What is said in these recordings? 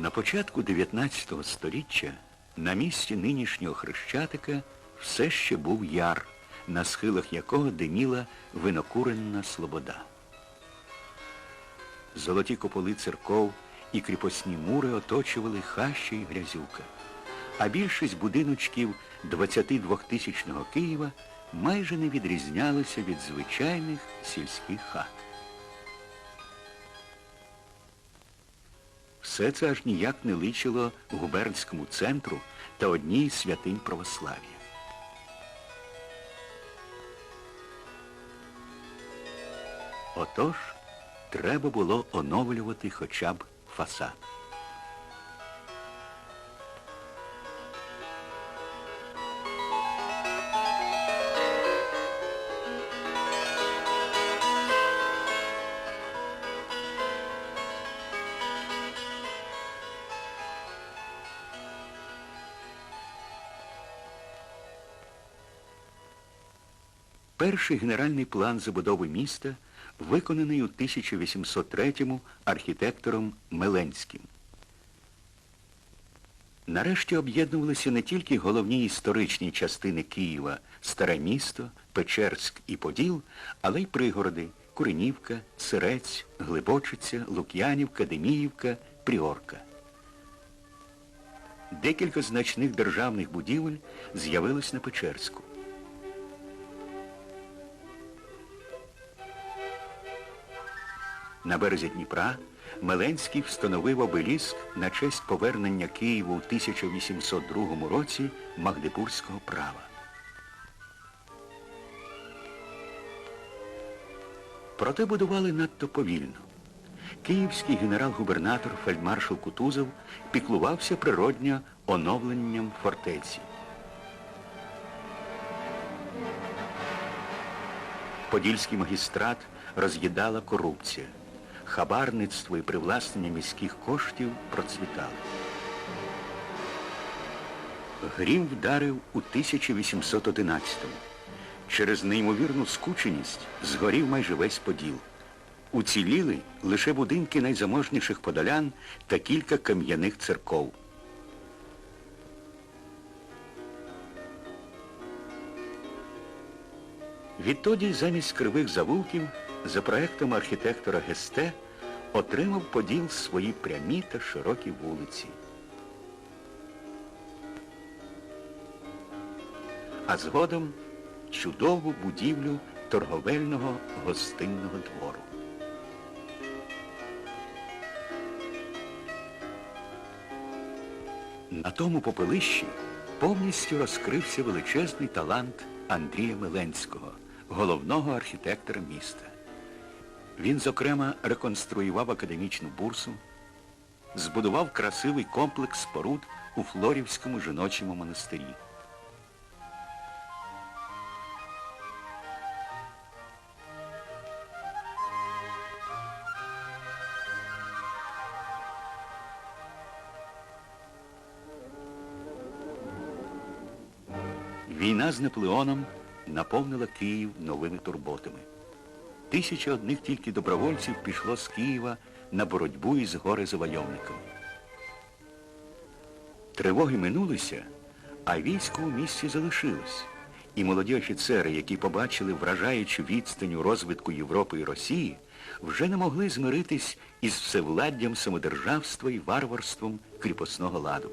На початку 19 століття на місці нинішнього Хрещатика все ще був яр, на схилах якого диміла винокуренна слобода. Золоті куполи церков і кріпосні мури оточували хаща і грязюка, а більшість будиночків 22-тисячного Києва майже не відрізнялися від звичайних сільських хат. Все це аж ніяк не личило губернському центру та одній святинь православ'я. Отож, треба було оновлювати хоча б фасад. Перший генеральний план забудови міста виконаний у 1803-му архітектором Меленським. Нарешті об'єднувалися не тільки головні історичні частини Києва Старе місто, Печерськ і Поділ, але й пригороди Куренівка, Сирець, Глибочиця, Лук'янівка, Деміївка, Пріорка. Декілька значних державних будівель з'явилось на Печерську. На березі Дніпра Меленський встановив обеліск на честь повернення Києву у 1802 році Магдебурзького права. Проте будували надто повільно. Київський генерал-губернатор фельдмаршал Кутузов піклувався природньо оновленням фортеці. Подільський магістрат роз'їдала корупція. Хабарництво і привласнення міських коштів процвітали. Грім вдарив у 1811-му. Через неймовірну скученість згорів майже весь Поділ. Уціліли лише будинки найзаможніших подолян та кілька кам'яних церков. Відтоді замість кривих завулків за проектом архітектора Гесте отримав Поділ свої прямі та широкі вулиці. А згодом чудову будівлю торговельного гостинного двору. На тому попелищі повністю розкрився величезний талант Андрія Миленського, головного архітектора міста. Він, зокрема, реконструював академічну бурсу, збудував красивий комплекс споруд у Флорівському жіночому монастирі. Війна з Наполеоном наповнила Київ новими турботами. Тисяча одних тільки добровольців пішло з Києва на боротьбу із горе-завойовниками. Тривоги минулися, а військо у місті залишилось. І молоді офіцери, які побачили вражаючу відстань у розвитку Європи і Росії, вже не могли змиритись із всевладдям самодержавства і варварством кріпосного ладу.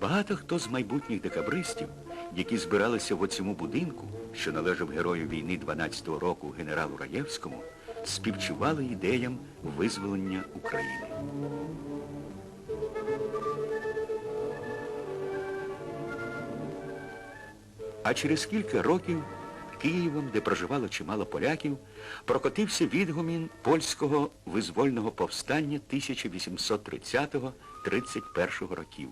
Багато хто з майбутніх декабристів, які збиралися в оцьому будинку, що належав герою війни 12-го року генералу Раєвському, співчували ідеям визволення України. А через кілька років Києвом, де проживало чимало поляків, прокотився відгумін польського визвольного повстання 1830-31 років.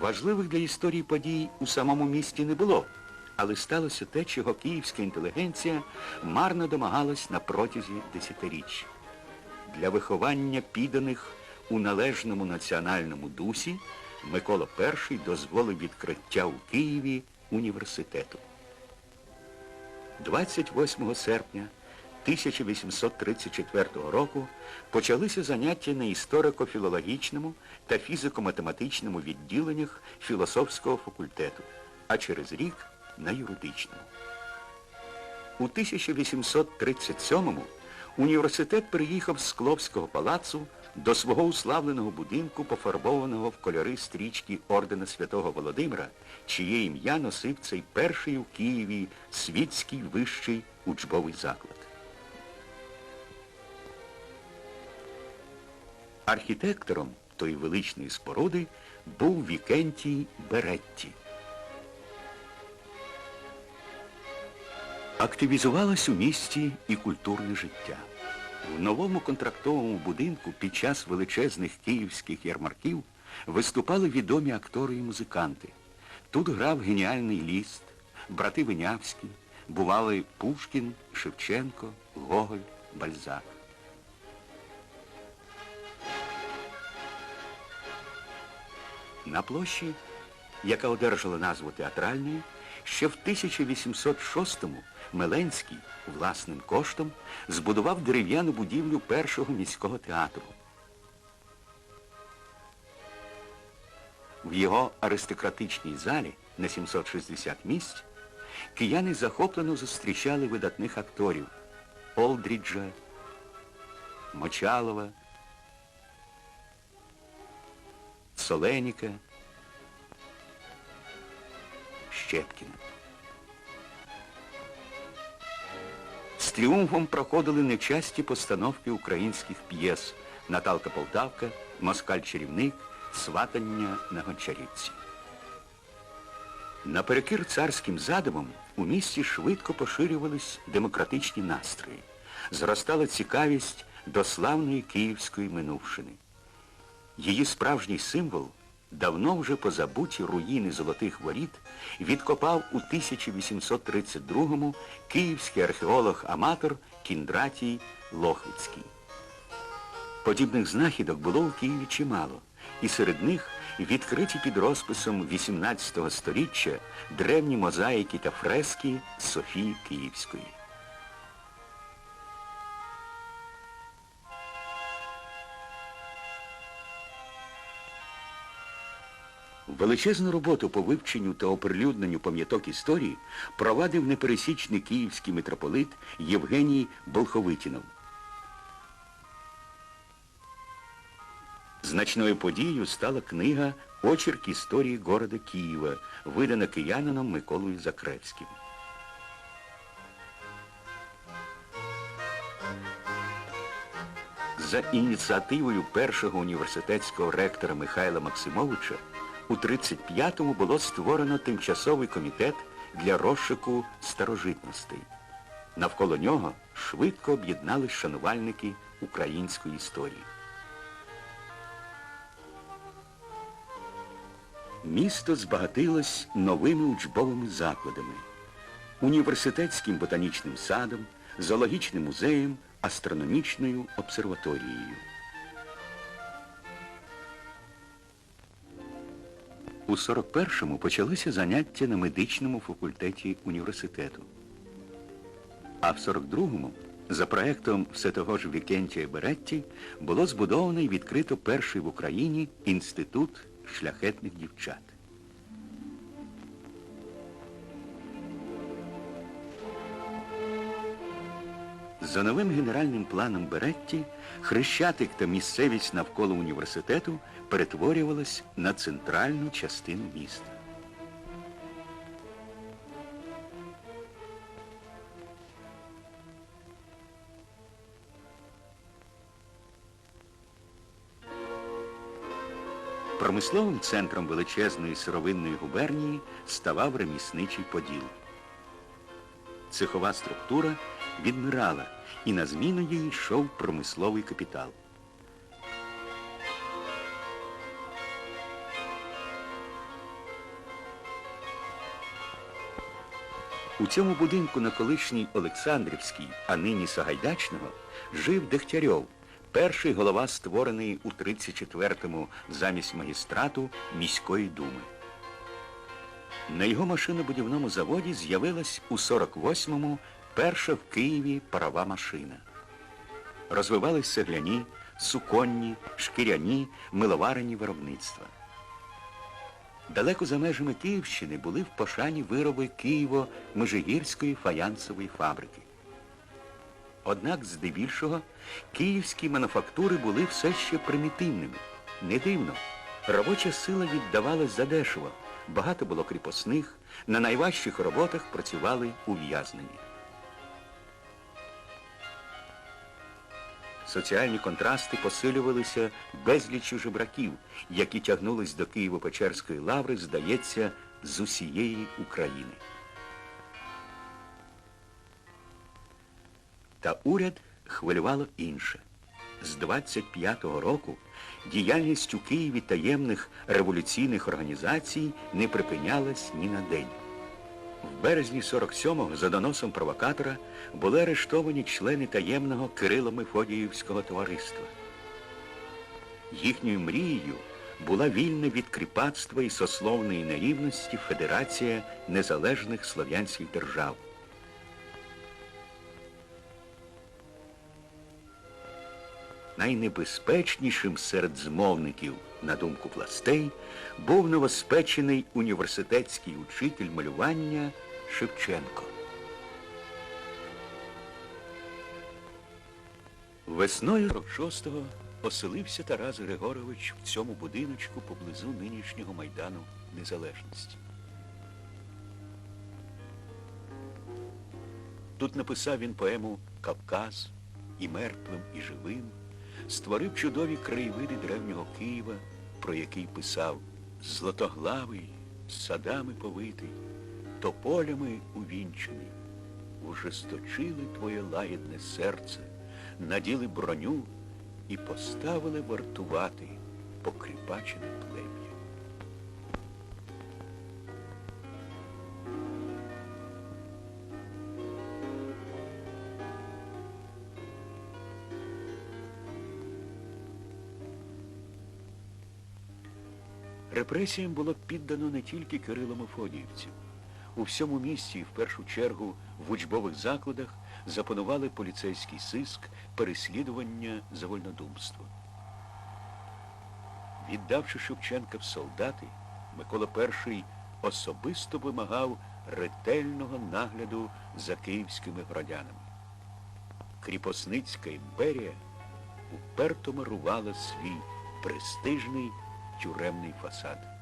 Важливих для історії подій у самому місті не було, але сталося те, чого київська інтелігенція марно домагалась на протязі десятиріч. Для виховання підданих у належному національному дусі Микола І дозволив відкриття у Києві університету. 28 серпня 1834 року почалися заняття на історико-філологічному та фізико-математичному відділеннях філософського факультету, а через рік на юридичному. У 1837-му університет переїхав з Скловського палацу до свого уславленого будинку, пофарбованого в кольори стрічки ордена Святого Володимира, чиє ім'я носив цей перший у Києві світський вищий учбовий заклад. Архітектором тої величної споруди був Вікентій Беретті. Активізувалось у місті і культурне життя. В новому контрактовому будинку під час величезних київських ярмарків виступали відомі актори і музиканти. Тут грав геніальний ліст, брати Винявські, бували Пушкін, Шевченко, Гоголь, Бальзак. На площі, яка одержала назву театральної, ще в 1806-му Меленський власним коштом збудував дерев'яну будівлю першого міського театру. В його аристократичній залі на 760 місць кияни захоплено зустрічали видатних акторів Олдріджа, Мочалова, Соленіка, Щепкіна. З тріумфом проходили нечасті постановки українських п'єс Наталка Полтавка, Москаль-чарівник, Сватання на Гончарівці. Наперекір царським задумам у місті швидко поширювались демократичні настрої. Зростала цікавість до славної київської минувшини. Її справжній символ, давно вже позабуті руїни Золотих Воріт, відкопав у 1832-му київський археолог-аматор Кіндратій Лохвицький. Подібних знахідок було у Києві чимало, і серед них відкриті під розписом 18 століття древні мозаїки та фрески Софії Київської. Величезну роботу по вивченню та оприлюдненню пам'яток історії провадив непересічний київський митрополит Євгеній Болховитінов. Значною подією стала книга Очерк історії города Києва, видана киянином Миколою Закревським. За ініціативою першого університетського ректора Михайла Максимовича у 35-му було створено тимчасовий комітет для розшуку старожитностей. Навколо нього швидко об'єднались шанувальники української історії. Місто збагатилось новими учбовими закладами, університетським ботанічним садом, зоологічним музеєм, астрономічною обсерваторією. У 41-му почалися заняття на медичному факультеті університету. А в 42-му, за проектом все того ж Вікентія Беретті, було збудовано і відкрито перший в Україні інститут шляхетних дівчат. За новим генеральним планом Беретті, Хрещатик та місцевість навколо університету перетворювалась на центральну частину міста. Промисловим центром величезної сировинної губернії ставав ремісничий поділ. Цехова структура відмирала, і на зміну їй йшов промисловий капітал. У цьому будинку на колишній Олександрівській, а нині Сагайдачного, жив Дегтярьов, перший голова створений у 34-му замість магістрату міської думи. На його машинобудівному заводі з'явилась у 48-му перша в Києві парова машина. Розвивались цегляні, суконні, шкіряні, миловарені виробництва. Далеко за межами Київщини були в пошані вироби Києво-Межигірської фаянсової фабрики. Однак, здебільшого, київські мануфактури були все ще примітивними. Не дивно. Робоча сила віддавалась задешево. Багато було кріпосних, на найважчих роботах працювали ув'язнені. Соціальні контрасти посилювалися безліччю жебраків, які тягнулись до Києво-Печерської лаври, здається, з усієї України. Та уряд хвилювало інше. З 25-го року діяльність у Києві таємних революційних організацій не припинялась ні на день. Березні 47-го за доносом провокатора були арештовані члени таємного Кирило-Мефодіївського товариства. Їхньою мрією була вільна від кріпацтва і сословної нерівності Федерація незалежних слов'янських держав. Найнебезпечнішим серед змовників, на думку властей, був новоспечений університетський учитель малювання Шевченко. Весною 46-го оселився Тарас Григорович в цьому будиночку поблизу нинішнього Майдану Незалежності. Тут написав він поему Кавказ і мертвим, і живим, створив чудові краєвиди древнього Києва, про який писав Златоглавий, садами повитий, тополями увінчений, ужесточили твоє лагідне серце, наділи броню і поставили вартувати покріпачене плем'я. Репресіям було піддано не тільки Кирило Мефодіївців. У всьому місті, в першу чергу в учбових закладах, запанували поліцейський сиск, переслідування за вольнодумство. Віддавши Шевченка в солдати, Микола І особисто вимагав ретельного нагляду за київськими громадянами. Кріпосницька імперія уперто марувала свій престижний тюремний фасад.